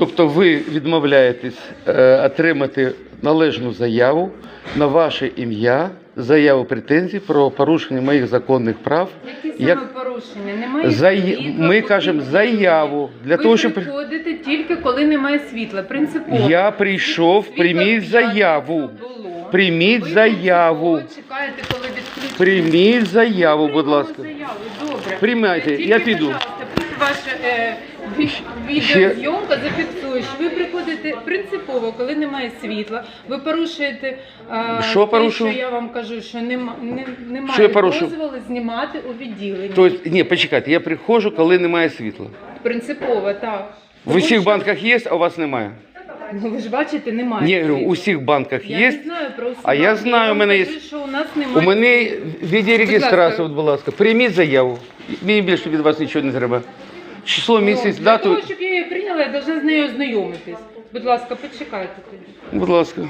Тобто ви відмовляєтесь е, отримати належну заяву на ваше ім'я, заяву претензій про порушення моїх законних прав. Які саме порушення? Немає Зая... світла, Ми кажемо заяву для ви того, щоб приходите тільки коли немає світла. Принципово. я прийшов, Світло прийміть заяву. було. Прийміть Ви заяву. Чекаєте, коли відключать. Прийміть заяву, будь ласка. Заяву. Добре. Приймайте, Тільки, я піду. пожалуйста, ваша е, ві- відеозйомка зафіксує, що ви приходите принципово, коли немає світла. Ви порушуєте е, Що те, порушую? що я вам кажу, що нема, не, немає Що я порушив? дозволу знімати у відділенні. Тобто, ні, почекайте, я приходжу, коли немає світла. Принципово, так. В Тому усіх що- банках є, а у вас немає. Ну ви ж бачите, немає. Ні, я говорю, у всіх банках Я є. не знаю про А я усі знаю, у мене є- кажу, що у нас У немає. мене відеореєстрація, ласка. от, будь ласка, прийміть заяву. Мені більше від вас нічого не треба. Число, Ну, місяць, Для дату. того, щоб я її прийняла, я повинна з нею ознайомитись. Будь ласка, почекайте тоді. Будь ласка.